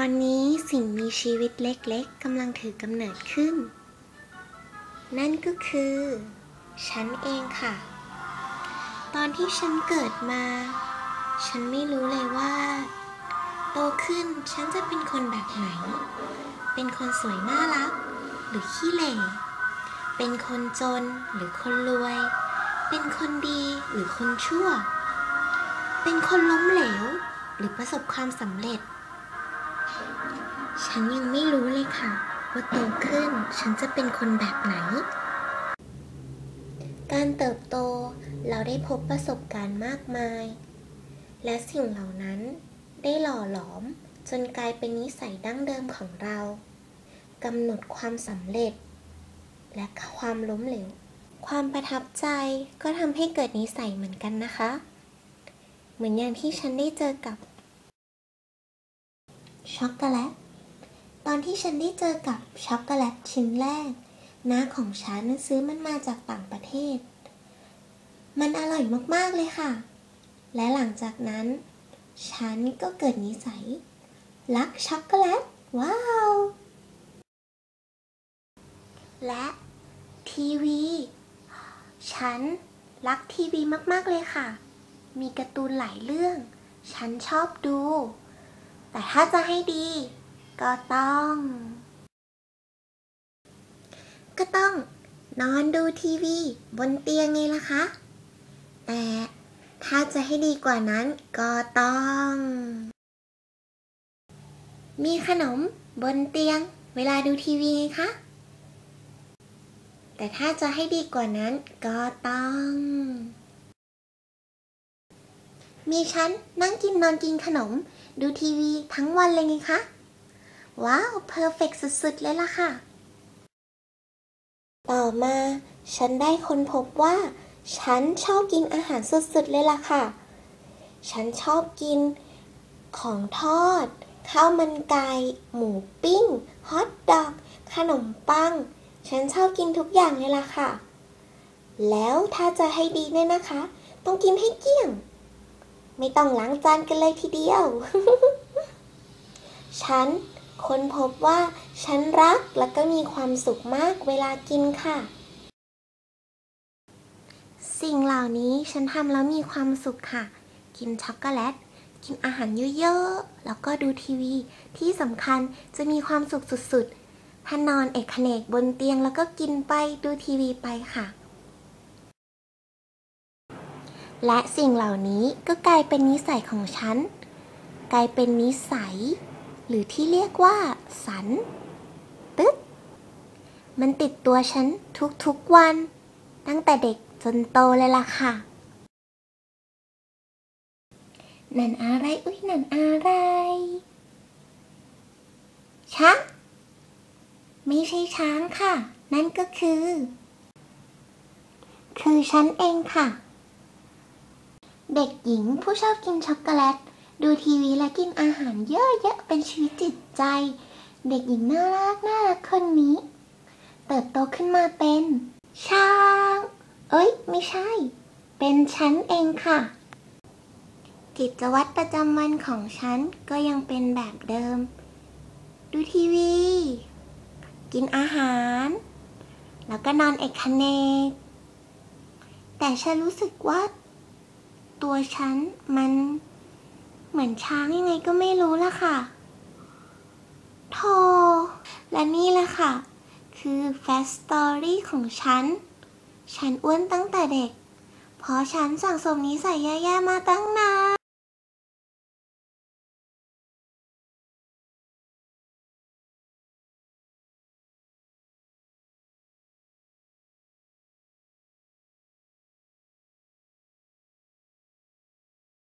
อนนี้สิ่งมีชีวิตเล็กๆกำลังถือกำเนิดขึ้น นั่นก็คือ ฉันเองค่ะ ตอนที่ฉันเกิดมา ฉันไม่รู้เลยว่า โตขึ้นฉันจะเป็นคนแบบไหน เป็นคนสวยน่ารัก หรือขี้เหร่เป็นคนจนหรือคนรวย เป็นคนดีหรือคนชั่ว เป็นคนล้มเหลว หรือประสบความสำเร็จ ฉันยังไม่รู้เลยค่ะ ว่าโตขึ้นฉันจะเป็นคนแบบไหน การเติบโตเราได้พบประสบการณ์มากมาย และสิ่งเหล่านั้นได้หล่อหลอมจนกลายเป็นนิสัยดั้งเดิมของเรากำหนดความสำเร็จ และความล้มเหลว ความประทับใจก็ทำให้เกิดนิสัยเหมือนกันนะคะ เหมือนอย่างที่ฉันได้เจอกับ ช็อกโกแลต ตอนที่ฉันได้เจอกับช็อกโกแลตชิ้นแรก น้าของฉันซื้อมันมาจากต่างประเทศ มันอร่อยมากๆเลยค่ะ และหลังจากนั้น ฉันก็เกิดนิสัย รักช็อกโกแลต ว้าว และทีวี ฉันรักทีวีมากๆเลยค่ะ มีการ์ตูนหลายเรื่อง ฉันชอบดู แต่ถ้าจะให้ดี ก็ต้อง ก็ต้อง นอนดูทีวี บนเตียงไงล่ะคะ แต่ถ้าจะให้ดีกว่านั้นก็ต้อง มีขนมบนเตียง เวลาดูทีวีไงคะแต่ถ้าจะให้ดีกว่านั้นก็ต้อง มีฉันนั่งกินนอนกินขนม ดูทีวีทั้งวันเลยไงคะ ว้าว เพอร์เฟกสุดๆ เลยล่ะค่ะ ต่อมา ฉันได้ค้นพบว่า ฉันชอบกินอาหารสุดๆ เลยล่ะค่ะ ฉันชอบกิน ของทอด ข้าวมันไก่ หมูปิ้ง ฮอทดอก ขนมปัง ฉันชอบกินทุกอย่างเลยล่ะค่ะ แล้วถ้าจะให้ดีเนี่ยนะคะ ต้องกินให้เกลี้ยง ไม่ต้องล้างจานกันเลยทีเดียว ฉันค้นพบว่าฉันรักและก็มีความสุขมากเวลากินค่ะ สิ่งเหล่านี้ฉันทำแล้วมีความสุขค่ะ กินช็อกโกแลต กินอาหารเยอะๆ แล้วก็ดูทีวี ที่สำคัญจะมีความสุขสุดๆถ้านอนเอกเนกบนเตียงแล้วก็กินไปดูทีวีไปค่ะ และสิ่งเหล่านี้ก็กลายเป็นนิสัยของฉัน กลายเป็นนิสัย หรือที่เรียกว่า สัน ตึ๊ดมันติดตัวฉันทุกๆวัน ตั้งแต่เด็กจนโตเลยล่ะค่ะ นั่นอะไร อุ้ยนั่นอะไร ช้างไม่ใช่ช้างค่ะ นั่นก็คือ คือฉันเองค่ะ เด็กหญิงผู้ชอบกินช็อกโกแลต ดูทีวีและกินอาหารเยอะๆเป็นชีวิตจิตใจ เด็กหญิงน่ารักน่ารักคนนี้ เติบโตขึ้นมาเป็น ช้าง เอ้ย ไม่ใช่ เป็นฉันเองค่ะ กิจวัตรประจำวันของฉันก็ยังเป็นแบบเดิม ดูทีวี กินอาหาร แล้วก็นอนเอกเนกแต่ฉันรู้สึกว่า ตัวฉันมัน เหมือนช้างยังไงก็ไม่รู้ละค่ะโธ่และนี่แหละค่ะ คือแฟสตอรี่ของฉัน ฉันอ้วนตั้งแต่เด็ก เพราะฉันสั่งสมนิสัยแย่ๆมาตั้งนาน